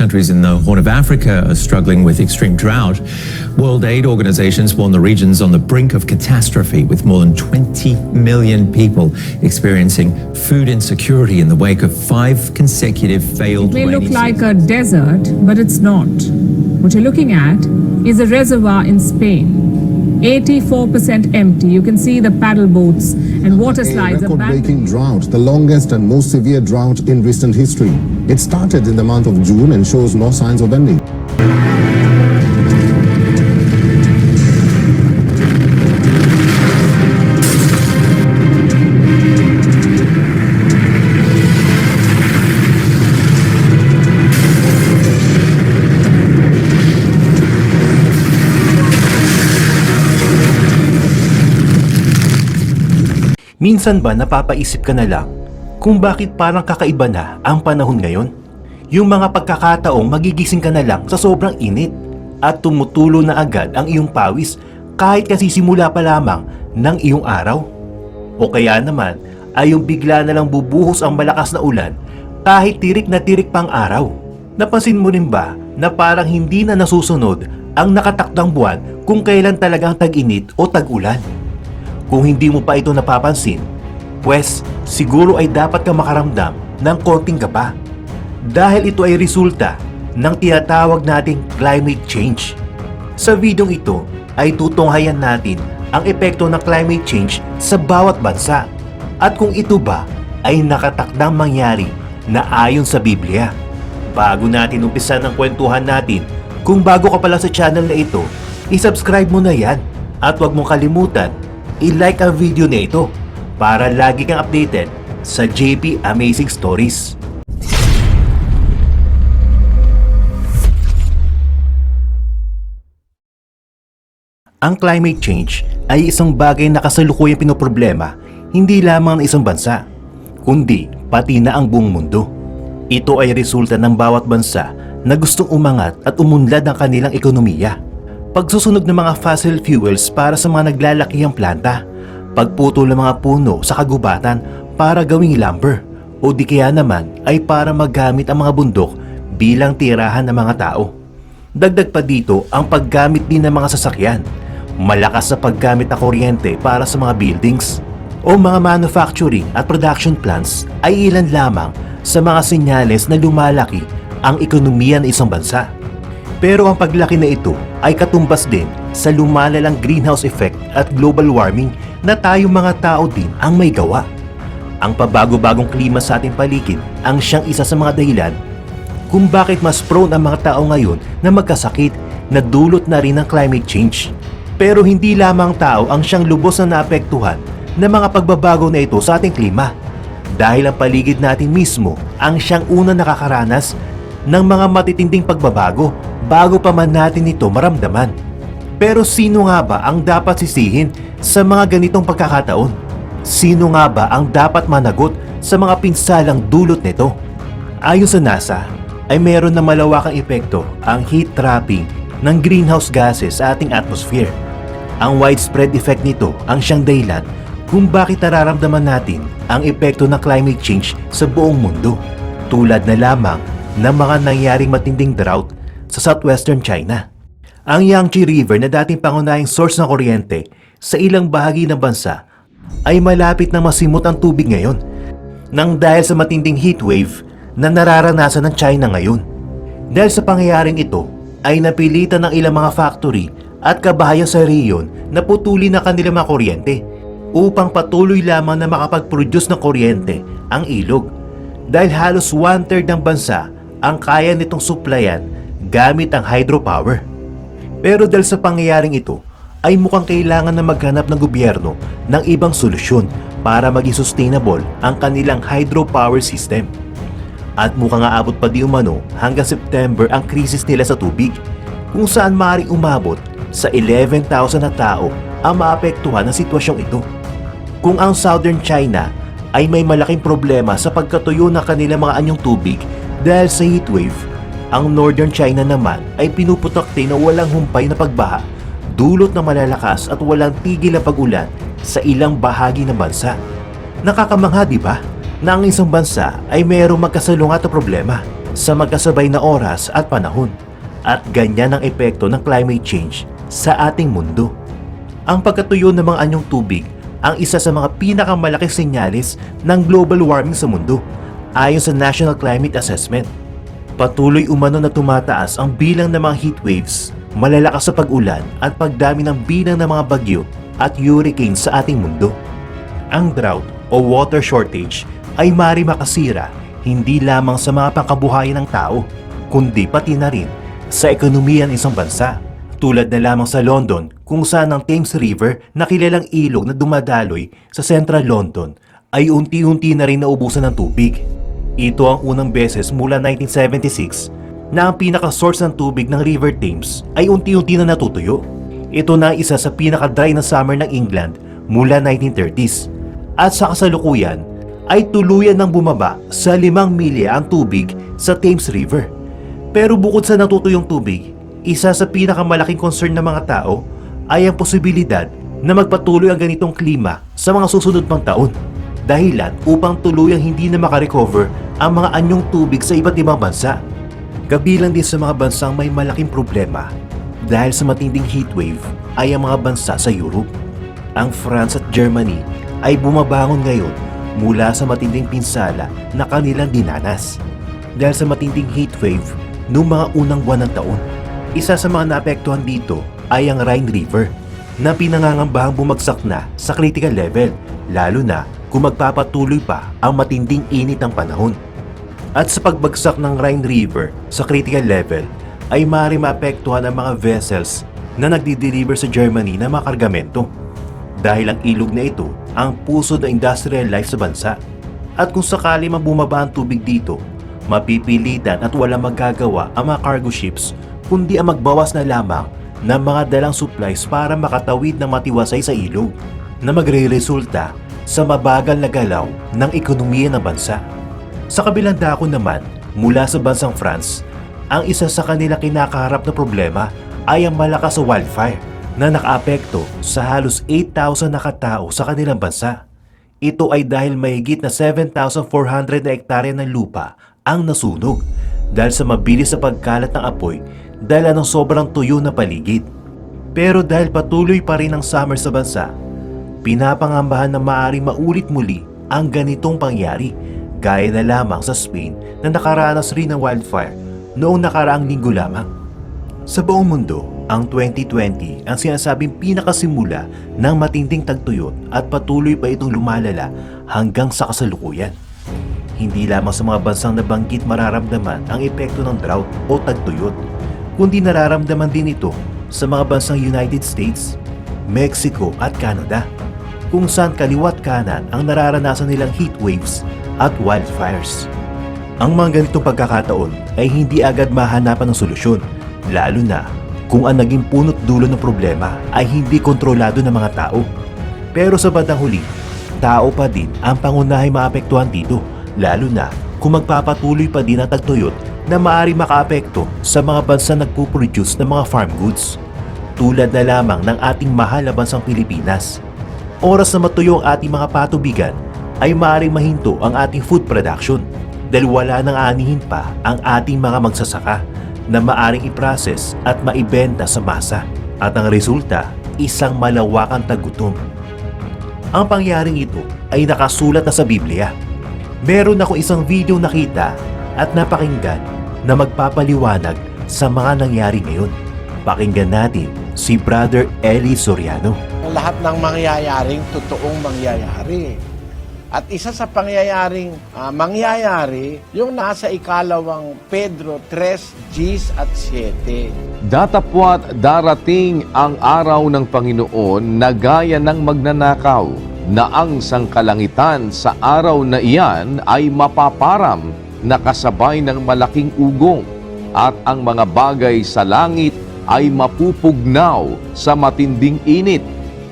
Countries in the Horn of Africa are struggling with extreme drought. World aid organizations warn the region's on the brink of catastrophe, with more than 20 million people experiencing food insecurity in the wake of five consecutive failed It may look like a desert, but it's not. What you're looking at is a reservoir in Spain. 84% empty. You can see the paddle boats and water A slides. record-breaking drought, the longest and most severe drought in recent history. It started in the month of June and shows no signs of ending. Minsan ba napapaisip ka na lang kung bakit parang kakaiba na ang panahon ngayon? Yung mga pagkakataong magigising ka na lang sa sobrang init at tumutulo na agad ang iyong pawis kahit kasisimula pa lamang ng iyong araw. O kaya naman ay yung bigla na lang bubuhos ang malakas na ulan kahit tirik na tirik pang araw. Napansin mo rin ba na parang hindi na nasusunod ang nakatakdang buwan kung kailan talagang tag-init o tag-ulan? Kung hindi mo pa ito napapansin, pwes siguro ay dapat ka makaramdam ng konting kaba. Dahil ito ay resulta ng tinatawag nating climate change. Sa videong ito ay tutunghayan natin ang epekto ng climate change sa bawat bansa at kung ito ba ay nakatakdang mangyari na ayon sa Biblia. Bago natin umpisa ng kwentuhan natin, kung bago ka pala sa channel na ito, isubscribe mo na yan at huwag mong kalimutan i-like ang video na ito para lagi kang updated sa JP Amazing Stories. Ang climate change ay isang bagay na kasalukuyang pinoproblema hindi lamang ng isang bansa, kundi pati na ang buong mundo. Ito ay resulta ng bawat bansa na gustong umangat at umunlad ang kanilang ekonomiya. Pagsusunog ng mga fossil fuels para sa mga naglalakihang planta, pagputol ng mga puno sa kagubatan para gawing lumber, o di kaya naman ay para magamit ang mga bundok bilang tirahan ng mga tao. Dagdag pa dito ang paggamit din ng mga sasakyan, malakas sa paggamit ng kuryente para sa mga buildings, o mga manufacturing at production plants ay ilan lamang sa mga senyales na lumalaki ang ekonomiya ng isang bansa. Pero ang paglaki na ito ay katumbas din sa lumalalang greenhouse effect at global warming na tayong mga tao din ang may gawa. Ang pabago-bagong klima sa ating paligid ang siyang isa sa mga dahilan kung bakit mas prone ang mga tao ngayon na magkasakit na dulot na rin ng climate change. Pero hindi lamang tao ang siyang lubos na naapektuhan ng mga pagbabago na ito sa ating klima. Dahil ang paligid natin mismo ang siyang una nakakaranas ng mga matitinding pagbabago bago pa man natin ito maramdaman. Pero sino nga ba ang dapat sisihin sa mga ganitong pagkakataon? Sino nga ba ang dapat managot sa mga pinsalang dulot nito? Ayon sa NASA, ay meron na malawakang epekto ang heat trapping ng greenhouse gases sa ating atmosphere. Ang widespread effect nito ang siyang dahilan kung bakit nararamdaman natin ang epekto ng climate change sa buong mundo. Tulad na lamang ng mga nangyaring matinding drought sa southwestern China. Ang Yangtze River na dating pangunahing source ng kuryente sa ilang bahagi ng bansa ay malapit na masimot ang tubig ngayon nang dahil sa matinding heatwave na nararanasan ng China ngayon. Dahil sa pangyayaring ito ay napilitan ng ilang mga factory at kabahayan sa riyon na putulin na kanilang mga kuryente upang patuloy lamang na makapag-produce ng kuryente ang ilog. Dahil halos one-third ng bansa ang kaya nitong supplyan gamit ang hydropower. Pero dahil sa pangyayaring ito, ay mukhang kailangan na maghanap ng gobyerno ng ibang solusyon para maging sustainable ang kanilang hydropower system. At mukhang aabot pa di umano hanggang September ang krisis nila sa tubig, kung saan maaaring umabot sa 11,000 na tao ang maapektuhan ng sitwasyong ito. Kung ang Southern China ay may malaking problema sa pagkatuyo ng kanilang mga anyong tubig dahil sa heatwave, ang Northern China naman ay pinuputakti na walang humpay na pagbaha dulot ng malalakas at walang tigil na pag-ulan sa ilang bahagi ng bansa. Nakakamangha di ba na ang isang bansa ay mayroong magkasalungat na problema sa magkasabay na oras at panahon. At ganyan ang epekto ng climate change sa ating mundo. Ang pagkatuyo ng mga anyong tubig ang isa sa mga pinakamalaking senyales ng global warming sa mundo ayon sa National Climate Assessment. Patuloy umano na tumataas ang bilang ng mga heat waves, malalakas sa pag-ulan at pagdami ng bilang ng mga bagyo at hurricane sa ating mundo. Ang drought o water shortage ay mari makasira hindi lamang sa mga pangkabuhayan ng tao, kundi pati na rin sa ekonomiya ng isang bansa. Tulad na lamang sa London kung saan ang Thames River na kilalang ilog na dumadaloy sa Central London ay unti-unti na rin naubusan ng tubig. Ito ang unang beses mula 1976 na ang pinaka-source ng tubig ng River Thames ay unti-unti na natutuyo. Ito na isa sa pinaka-dry na summer ng England mula 1930s. At sa kasalukuyan ay tuluyan ng bumaba sa limang milya ang tubig sa Thames River. Pero bukod sa natutuyong tubig, isa sa pinakamalaking concern ng mga tao ay ang posibilidad na magpatuloy ang ganitong klima sa mga susunod pang taon. Dahilan upang tuluyang hindi na makarecover ang mga anyong tubig sa iba't ibang bansa. Kabilang din sa mga bansang may malaking problema dahil sa matinding heatwave ay ang mga bansa sa Europe. Ang France at Germany ay bumabangon ngayon mula sa matinding pinsala na kanilang dinanas. Dahil sa matinding heatwave noong mga unang buwan ng taon. Isa sa mga naapektuhan dito ay ang Rhine River na pinangangambahang bumagsak na sa critical level lalo na kung magpapatuloy pa ang matinding init ng panahon. At sa pagbagsak ng Rhine River sa critical level ay maaari maapektuhan ang mga vessels na nagdi-deliver sa Germany ng mga kargamento dahil ang ilog na ito ang puso ng industrial life sa bansa. At kung sakali man bumaba ang tubig dito, mapipilitan at walang magagawa ang mga cargo ships kundi ang magbawas na lamang ng mga dalang supplies para makatawid ng matiwasay sa ilog na magre-resulta sa mabagal na galaw ng ekonomiya ng bansa. Sa kabilang dako naman, mula sa bansang France, ang isa sa kanila kinakaharap na problema ay ang malakas sa wildfire na nakaapekto sa halos 8,000 na katao sa kanilang bansa. Ito ay dahil mahigit na 7,400 na hektarya ng lupa ang nasunog dahil sa mabilis sa pagkalat ng apoy dahil ng sobrang tuyo na paligid. Pero dahil patuloy pa rin ang summer sa bansa, pinapangambahan na maaaring maulit muli ang ganitong pangyari gaya na lamang sa Spain na nakaranas rin ng wildfire noong nakaraang linggo lamang. Sa buong mundo, ang 2020 ang sinasabing pinakasimula ng matinding tagtuyot at patuloy pa itong lumalala hanggang sa kasalukuyan. Hindi lamang sa mga bansang nabanggit mararamdaman ang epekto ng drought o tagtuyot, kundi nararamdaman din ito sa mga bansang United States, Mexico at Canada, kung saan kaliwat kanan ang nararanasan nilang heat waves at wildfires. Ang mga ganitong pagkakataon ay hindi agad mahanapan ng solusyon, lalo na kung ang naging punot dulo ng problema ay hindi kontrolado ng mga tao. Pero sa bandang huli, tao pa din ang pangunahing maapektuhan dito, lalo na kung magpapatuloy pa din ang tagtuyot na maaari makaapekto sa mga bansa nagpuproduce ng mga farm goods. Tulad na lamang ng ating mahal na bansang Pilipinas. Oras na matuyo ang ating mga patubigan ay maaaring mahinto ang ating food production dahil wala nang anihin pa ang ating mga magsasaka na maaring iprocess at maibenta sa masa. At ang resulta, isang malawakang tagutom. Ang pangyaring ito ay nakasulat na sa Biblia. Meron ako isang video nakita at napakinggan na magpapaliwanag sa mga nangyari ngayon. Pakinggan natin si Brother Eli Soriano. Lahat ng mangyayaring totoong mangyayari. At isa sa pangyayaring ah, mangyayari, yung nasa ikalawang Pedro 3, Gs at 7. Datapwat darating ang araw ng Panginoon na gaya ng magnanakaw na ang sangkalangitan sa araw na iyan ay mapaparam na kasabay ng malaking ugong at ang mga bagay sa langit ay mapupugnaw sa matinding init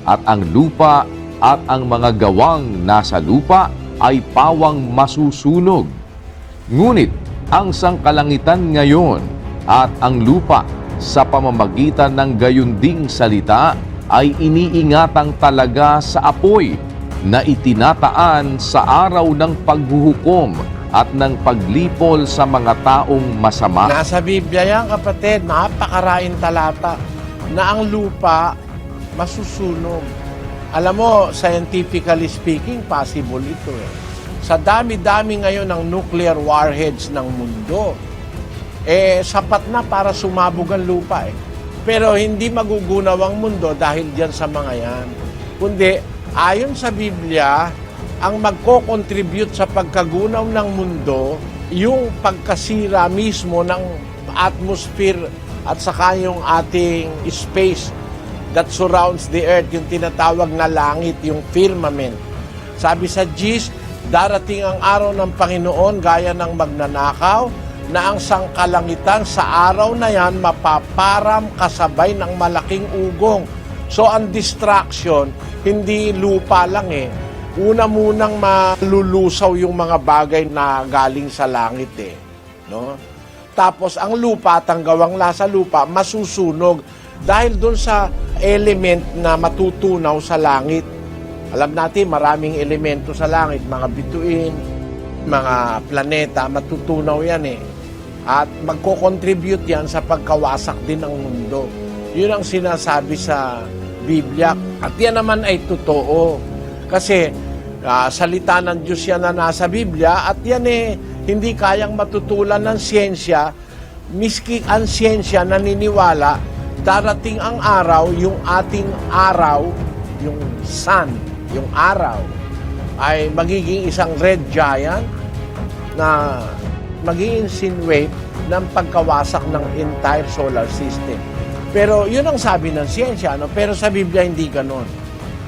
at ang lupa at ang mga gawang nasa lupa ay pawang masusunog. Ngunit ang sangkalangitan ngayon at ang lupa sa pamamagitan ng gayunding salita ay iniingatang talaga sa apoy na itinataan sa araw ng paghuhukom at ng paglipol sa mga taong masama. Nasa Biblia yan, kapatid, napakaraing talata na ang lupa masusunog. Alam mo, scientifically speaking, possible ito eh. Sa dami-dami ngayon ng nuclear warheads ng mundo, eh, sapat na para sumabog ang lupa eh. Pero hindi magugunaw ang mundo dahil diyan sa mga yan. Kundi, ayon sa Biblia, ang magko-contribute sa pagkagunaw ng mundo, yung pagkasira mismo ng atmosphere at saka yung ating space that surrounds the earth, yung tinatawag na langit, yung firmament. Sabi sa Gis, darating ang araw ng Panginoon gaya ng magnanakaw na ang sangkalangitan sa araw na yan mapaparam kasabay ng malaking ugong. So ang distraction, hindi lupa lang eh. Una munang malulusaw yung mga bagay na galing sa langit eh. No? Tapos ang lupa at ang gawang lasa lupa masusunog dahil doon sa element na matutunaw sa langit. Alam natin maraming elemento sa langit, mga bituin, mga planeta, matutunaw yan eh. At magko-contribute yan sa pagkawasak din ng mundo. Yun ang sinasabi sa Biblia. At yan naman ay totoo. Kasi ah, salita ng Diyos yan na nasa Biblia at yan eh hindi kayang matutulan ng siyensya miski ang siyensya naniniwala darating ang araw yung ating araw yung sun yung araw ay magiging isang red giant na mag insinuate ng pagkawasak ng entire solar system. Pero yun ang sabi ng siyensya, no? pero sa Biblia hindi ganon.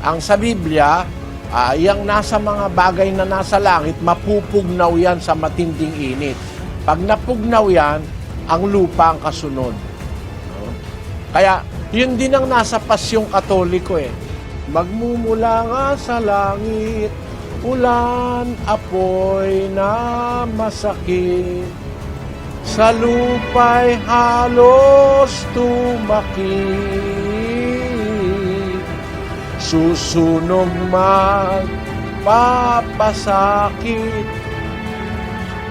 Ang sa Biblia, ah, yung nasa mga bagay na nasa langit, mapupugnaw yan sa matinding init. Pag napugnaw yan, ang lupa ang kasunod. Kaya, yun din ang nasa pasyong katoliko eh. Magmumula nga sa langit, ulan, apoy na masakit. Sa lupa'y halos tumakit. Susunog magpapasakit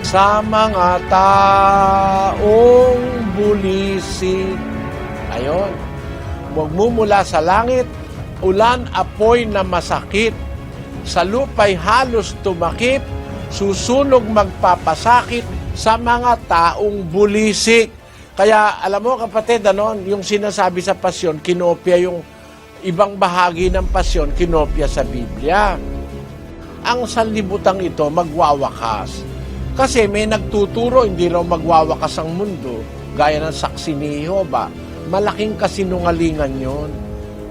sa mga taong bulisik. Ayon, magmumula sa langit, ulan, apoy na masakit. Sa lupa'y halos tumakip, susunog magpapasakit sa mga taong bulisik. Kaya alam mo kapatid, ano, yung sinasabi sa pasyon, kinopya yung ibang bahagi ng pasyon, kinopya sa Biblia. Ang sanlibutang ito magwawakas. Kasi may nagtuturo, hindi raw magwawakas ang mundo, gaya ng saksi ni Jehovah. Malaking kasinungalingan yon.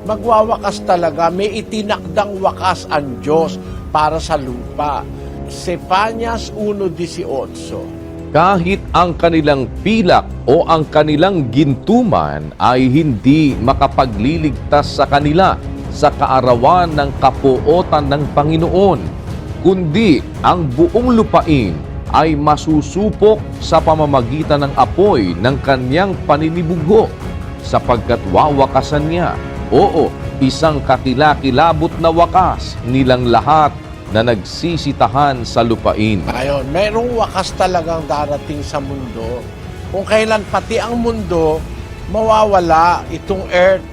Magwawakas talaga, may itinakdang wakas ang Diyos para sa lupa. Sepanyas 1.18 kahit ang kanilang pilak o ang kanilang gintuman ay hindi makapagliligtas sa kanila sa kaarawan ng kapuotan ng Panginoon, kundi ang buong lupain ay masusupok sa pamamagitan ng apoy ng kanyang paninibugo sapagkat wawakasan niya. Oo, isang kakilakilabot na wakas nilang lahat na nagsisitahan sa lupain. Ayun, mayroong wakas talagang darating sa mundo. Kung kailan pati ang mundo mawawala itong earth,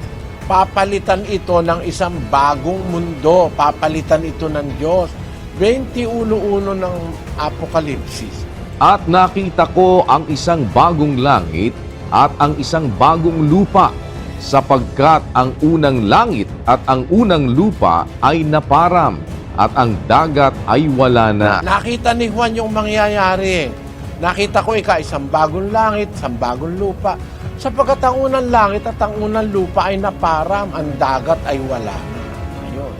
papalitan ito ng isang bagong mundo, papalitan ito ng Diyos. 21.1 ng Apokalipsis. At nakita ko ang isang bagong langit at ang isang bagong lupa sapagkat ang unang langit at ang unang lupa ay naparam at ang dagat ay wala na. Nakita ni Juan yung mangyayari. Nakita ko ika isang bagong langit, isang bagong lupa. Sapagkat ang unang langit at ang unang lupa ay naparam, ang dagat ay wala na. Ayun.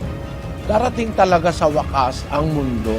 Darating talaga sa wakas ang mundo.